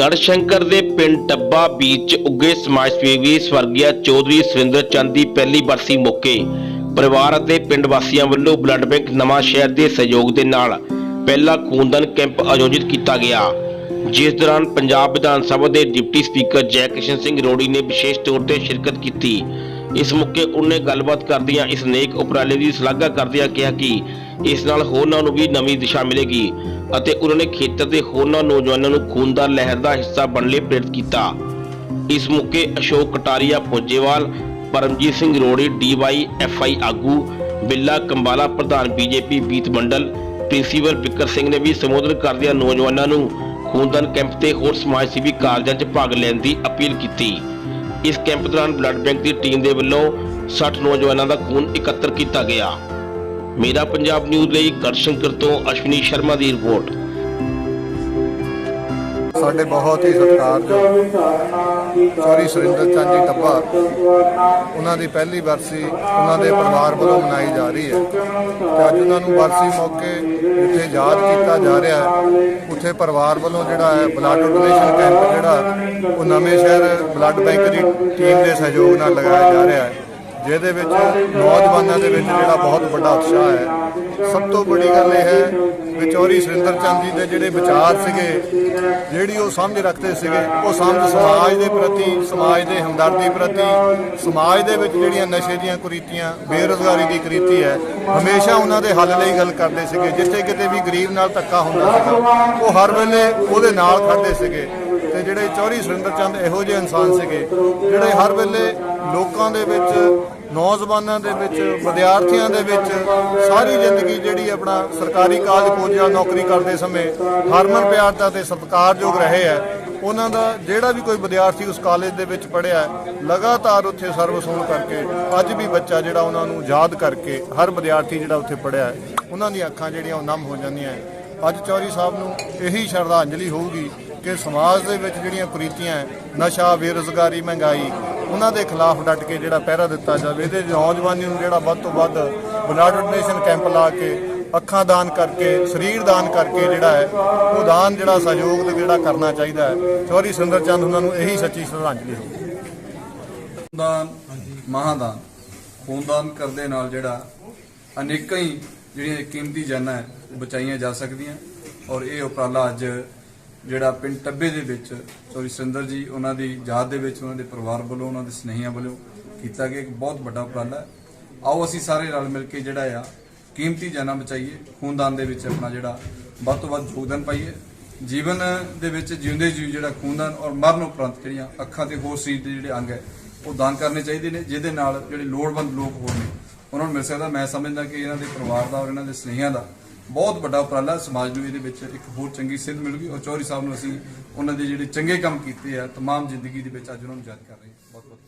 ਗੜਸ਼ੰਕਰ ਦੇ ਪਿੰਡ ਟੱਬਾ ਬੀਚ ਉੱਗੇ ਸਮਾਜ ਸੇਵੀ ਸਵਰਗੀਆ ਚੌਧਰੀ ਸੁਰਿੰਦਰ ਚੰਦ ਦੀ ਪਹਿਲੀ ਬਰਸੀ ਮੌਕੇ ਪਰਿਵਾਰ ਅਤੇ ਪਿੰਡ ਵਾਸੀਆਂ ਵੱਲੋਂ ਬਲੱਡ ਬੈਂਕ ਨਵਾਂ ਸ਼ਹਿਰ ਦੇ ਸਹਿਯੋਗ ਦੇ ਨਾਲ ਪਹਿਲਾ ਖੂਨਦਾਨ ਕੈਂਪ ਆਯੋਜਿਤ ਕੀਤਾ ਗਿਆ। ਜਿਸ ਦੌਰਾਨ ਪੰਜਾਬ ਵਿਧਾਨ ਸਭਾ ਦੇ ਡਿਪਟੀ ਸਪੀਕਰ ਜੈ ਕਿਸ਼ਨ ਸਿੰਘ ਰੋੜੀ ਨੇ ਵਿਸ਼ੇਸ਼ ਤੌਰ ਤੇ ਸ਼ਿਰਕਤ ਕੀਤੀ। ਇਸ ਮੌਕੇ ਉਹਨੇ ਗੱਲਬਾਤ ਕਰਦਿਆਂ ਇਸ ਨੇਕ ਉਪਰਾਲੇ ਦੀ ਸ਼ਲਾਘਾ ਕਰਦਿਆਂ ਕਿਹਾ ਕਿ ਇਸ ਨਾਲ ਹੋਰਨਾਂ ਨੂੰ ਵੀ ਨਵੀਂ ਦਿਸ਼ਾ ਮਿਲੇਗੀ ਅਤੇ ਉਹਨਾਂ ਨੇ ਖੇਤਰ ਦੇ ਹੋਰਨਾਂ ਨੌਜਵਾਨਾਂ ਨੂੰ ਖੂਨਦਾਨ ਲਹਿਰ ਦਾ ਹਿੱਸਾ ਬਣਨ ਲਈ ਪ੍ਰੇਰਿਤ ਕੀਤਾ। ਇਸ ਮੌਕੇ ਅਸ਼ੋਕ ਕਟਾਰੀਆ ਫੌਜੇਵਾਲ ਪਰਮਜੀਤ ਸਿੰਘ ਰੋੜੀ ਡੀਵਾਈ ਐਫਆਈ ਆਗੂ, ਬਿੱਲਾ ਕੰਬਾਲਾ ਪ੍ਰਧਾਨ ਬੀਜੇਪੀ ਬੀਤ ਮੰਡਲ, ਪ੍ਰਿੰਸੀਪਲ ਬਿੱਕਰ ਸਿੰਘ ਨੇ ਵੀ ਸੰਬੋਧਨ ਕਰਦਿਆਂ ਨੌਜਵਾਨਾਂ ਨੂੰ ਖੂਨਦਾਨ ਕੈਂਪ ਤੇ ਹੋਰ ਸਮਾਜ ਸੇਵੀ ਕਾਰਜਾਂ 'ਚ ਭਾਗ ਲੈਣ ਦੀ ਅਪੀਲ ਕੀਤੀ। ਇਸ ਕੈਂਪ ਦੌਰਾਨ ਬਲੱਡ ਬੈਂਕ ਦੀ ਟੀਮ ਦੇ ਵੱਲੋਂ 60 ਨੌਜਵਾਨਾਂ ਦਾ ਖੂਨ ਇਕੱਤਰ ਕੀਤਾ ਗਿਆ। ਮੇਰਾ ਪੰਜਾਬ ਨਿਊਜ਼ ਲਈ ਗੜਸ਼ੰਕਰ ਤੋਂ ਅਸ਼ਵਨੀ ਸ਼ਰਮਾ ਦੀ ਰਿਪੋਰਟ। ਸਾਡੇ ਬਹੁਤ ਹੀ ਸਤਿਕਾਰਯੋਗ ਚੌਰੀ ਸੁਰਿੰਦਰ ਚੰਦ ਜੀ ਟੱਬਾ ਉਹਨਾਂ ਦੀ ਪਹਿਲੀ ਬਰਸੀ ਉਹਨਾਂ ਦੇ ਪਰਿਵਾਰ ਵੱਲੋਂ ਮਨਾਈ ਜਾ ਰਹੀ ਹੈ। ਤੇ ਅੱਜ ਉਹਨਾਂ ਨੂੰ ਬਰਸੀ ਮੌਕੇ ਜਿੱਥੇ ਯਾਦ ਕੀਤਾ ਜਾ ਰਿਹਾ ਹੈ, ਉੱਥੇ ਪਰਿਵਾਰ ਵੱਲੋਂ ਜਿਹੜਾ ਹੈ ਬਲੱਡ ਡੋਨੇਸ਼ਨ ਕੈਂਪ ਜਿਹੜਾ ਉਹ ਨਵੇਂ ਸ਼ਹਿਰ ਬਲੱਡ ਬੈਂਕ ਦੀ ਟੀਮ ਦੇ ਸਹਿਯੋਗ ਨਾਲ ਲਗਾਇਆ ਜਾ ਰਿਹਾ ਹੈ, ਜਿਹਦੇ ਵਿੱਚ ਨੌਜਵਾਨਾਂ ਦੇ ਵਿੱਚ ਜਿਹੜਾ ਬਹੁਤ ਵੱਡਾ ਉਤਸ਼ਾਹ ਹੈ ਸਭ ਤੋਂ ਵੱਡੀ ਗੱਲ ਇਹ ਹੈ ਵੀ ਚੌਰੀ ਸੁਰਿੰਦਰ ਚੰਦ ਜੀ ਦੇ ਜਿਹੜੇ ਵਿਚਾਰ ਸੀਗੇ, ਜਿਹੜੀ ਉਹ ਸਮਝ ਰੱਖਦੇ ਸੀਗੇ, ਉਹ ਸਮਝ ਸਮਾਜ ਦੇ ਪ੍ਰਤੀ, ਸਮਾਜ ਦੇ ਹਮਦਰਦੀ ਪ੍ਰਤੀ, ਸਮਾਜ ਦੇ ਵਿੱਚ ਜਿਹੜੀਆਂ ਨਸ਼ੇ ਦੀਆਂ ਕੁਰੀਤੀਆਂ, ਬੇਰੁਜ਼ਗਾਰੀ ਦੀ ਕੁਰੀਤੀ ਹੈ, ਹਮੇਸ਼ਾ ਉਹਨਾਂ ਦੇ ਹੱਲ ਲਈ ਗੱਲ ਕਰਦੇ ਸੀਗੇ, ਜਿੱਥੇ ਕਿਤੇ ਵੀ ਗਰੀਬ ਨਾਲ ਧੱਕਾ ਹੁੰਦਾ ਸੀਗਾ, ਉਹ ਹਰ ਵੇਲੇ ਉਹਦੇ ਨਾਲ ਖੜਦੇ ਸੀਗੇ ਤੇ ਜਿਹੜੇ ਚੌਰੀ ਸੁਰਿੰਦਰ ਚੰਦ ਇਹੋ ਜਿਹੇ ਇਨਸਾਨ ਸੀਗੇ, ਜਿਹੜੇ ਹਰ ਵੇਲੇ ਲੋਕਾਂ ਦੇ ਵਿੱਚ ਨੌਜਵਾਨਾਂ ਦੇ ਵਿੱਚ, ਵਿਦਿਆਰਥੀਆਂ ਦੇ ਵਿੱਚ ਸਾਰੀ ਜ਼ਿੰਦਗੀ ਜਿਹੜੀ ਆਪਣਾ ਸਰਕਾਰੀ ਕਾਜ ਕੋਜਾ ਨੌਕਰੀ ਕਰਦੇ ਸਮੇਂ ਹਰਮਨ ਪਿਆਰਤਾ ਤੇ ਸਤਿਕਾਰਯੋਗ ਰਹੇ ਹੈ। ਉਹਨਾਂ ਦਾ ਜਿਹੜਾ ਵੀ ਕੋਈ ਵਿਦਿਆਰਥੀ ਉਸ ਕਾਲਜ ਦੇ ਵਿੱਚ ਪੜ੍ਹਿਆ ਲਗਾਤਾਰ ਉੱਥੇ ਸਰਵਿਸ ਹੋਣ ਕਰਕੇ, ਅੱਜ ਵੀ ਬੱਚਾ ਜਿਹੜਾ ਉਹਨਾਂ ਨੂੰ ਯਾਦ ਕਰਕੇ ਹਰ ਵਿਦਿਆਰਥੀ ਜਿਹੜਾ ਉੱਥੇ ਪੜ੍ਹਿਆ ਉਹਨਾਂ ਦੀਆਂ ਅੱਖਾਂ ਜਿਹੜੀਆਂ ਉਹ ਨਮ ਹੋ ਜਾਂਦੀਆਂ ਅੱਜ ਚੌਰੀ ਸਾਹਿਬ ਨੂੰ ਇਹੀ ਸ਼ਰਧਾਂਜਲੀ ਹੋਊਗੀ ਕਿ ਸਮਾਜ ਦੇ ਵਿੱਚ ਜਿਹੜੀਆਂ ਕੁਰੀਤੀਆਂ ਹੈ, ਨਸ਼ਾ ਬੇਰੁਜ਼ਗਾਰੀ ਮਹਿੰਗਾਈ ਉਹਨਾਂ ਦੇ ਖਿਲਾਫ ਡਟ ਕੇ ਜਿਹੜਾ ਪਹਿਰਾ ਦਿੱਤਾ ਜਾਵੇ ਇਹਦੇ ਨੌਜਵਾਨੀ ਨੂੰ ਜਿਹੜਾ ਵੱਧ ਤੋਂ ਵੱਧ ਬਲੱਡ ਡੋਨੇਸ਼ਨ ਕੈਂਪ ਲਾ ਕੇ ਅੱਖਾਂ ਦਾਨ ਕਰਕੇ ਸਰੀਰ ਦਾਨ ਕਰਕੇ ਜਿਹੜਾ ਹੈ ਉਹ ਦਾਨ ਜਿਹੜਾ ਸਹਿਯੋਗ ਤੇ ਜਿਹੜਾ ਕਰਨਾ ਚਾਹੀਦਾ ਹੈ। ਚੌਰੀ ਸੁੰਦਰ ਚੰਦ ਉਹਨਾਂ ਨੂੰ ਇਹੀ ਸੱਚੀ ਸ਼ਰਧਾਂਜਲੀ ਹੋਊਗੀ ਖੂਨਦਾਨ ਮਹਾਦਾਨ। ਖੂਨਦਾਨ ਕਰਦੇ ਨਾਲ ਜਿਹੜਾ ਅਨੇਕਾਂ ਹੀ ਜਿਹੜੀਆਂ ਕੀਮਤੀ ਜਾਨਾਂ ਹੈ ਉਹ ਬਚਾਈਆਂ ਜਾ ਸਕਦੀਆਂ। ਔਰ ਇਹ ਉਪਰਾਲਾ ਅੱਜ ਜਿਹੜਾ ਪਿੰਡ ਟੱਬੇ ਦੇ ਵਿੱਚ ਸੋਰੀ ਸਿੰਦਰ ਜੀ, ਉਹਨਾਂ ਦੀ ਯਾਦ ਦੇ ਵਿੱਚ, ਉਹਨਾਂ ਦੇ ਪਰਿਵਾਰ ਵੱਲੋਂ, ਉਹਨਾਂ ਦੇ ਸਨੇਹੀਆਂ ਵੱਲੋਂ ਕੀਤਾ ਗਿਆ ਇੱਕ ਬਹੁਤ ਵੱਡਾ ਉਪਰਾਲਾ ਹੈ। ਆਓ ਅਸੀਂ ਸਾਰੇ ਰਲ ਮਿਲ ਕੇ ਜਿਹੜਾ ਆ, ਕੀਮਤੀ ਜਾਨਾਂ ਬਚਾਈਏ, ਖੂਨਦਾਨ ਦੇ ਵਿੱਚ ਆਪਣਾ ਜਿਹੜਾ ਵੱਧ ਤੋਂ ਵੱਧ ਯੋਗਦਾਨ ਪਾਈਏ। ਜੀਵਨ ਦੇ ਵਿੱਚ ਜਿਉਂਦੇ ਜੀ ਜਿਹੜਾ ਖੂਨਦਾਨ ਔਰ ਮਰਨ ਉਪਰੰਤ ਜਿਹੜੀਆਂ ਅੱਖਾਂ ਤੇ ਹੋਰ ਸਰੀਰ ਦੇ ਜਿਹੜੇ ਅੰਗ ਹੈ, ਉਹ ਦਾਨ ਕਰਨੇ ਚਾਹੀਦੇ ਨੇ, ਜਿਹਦੇ ਨਾਲ ਜਿਹੜੇ ਲੋੜਵੰਦ ਲੋਕ ਹੋਰ ਨੇ, ਉਹਨਾਂ ਨੂੰ ਮਿਲ ਸਕਦਾ। ਮੈਂ ਸਮਝਦਾ ਕਿ ਇਹਨਾਂ ਦੇ ਪਰਿਵਾਰ ਦਾ ਔਰ ਇਹਨਾਂ ਦੇ ਸਨੇਹੀਆਂ ਦਾ ਬਹੁਤ ਵੱਡਾ ਉਪਰਾਲਾ ਸਮਾਜ ਨੂੰ ਇਹਦੇ ਵਿੱਚ ਇੱਕ ਹੋਰ ਚੰਗੀ ਸਿੱਧ ਮਿਲੂਗੀ ਔਰ ਚੌਰੀ ਸਾਹਿਬ ਨੂੰ ਅਸੀਂ ਉਹਨਾਂ ਦੇ ਜਿਹੜੇ ਚੰਗੇ ਕੰਮ ਕੀਤੇ ਆ, ਤਮਾਮ ਜ਼ਿੰਦਗੀ ਦੇ ਵਿੱਚ ਅੱਜ ਉਹਨਾਂ ਨੂੰ ਯਾਦ ਕਰ ਰਹੇ ਬਹੁਤ ਬਹੁਤ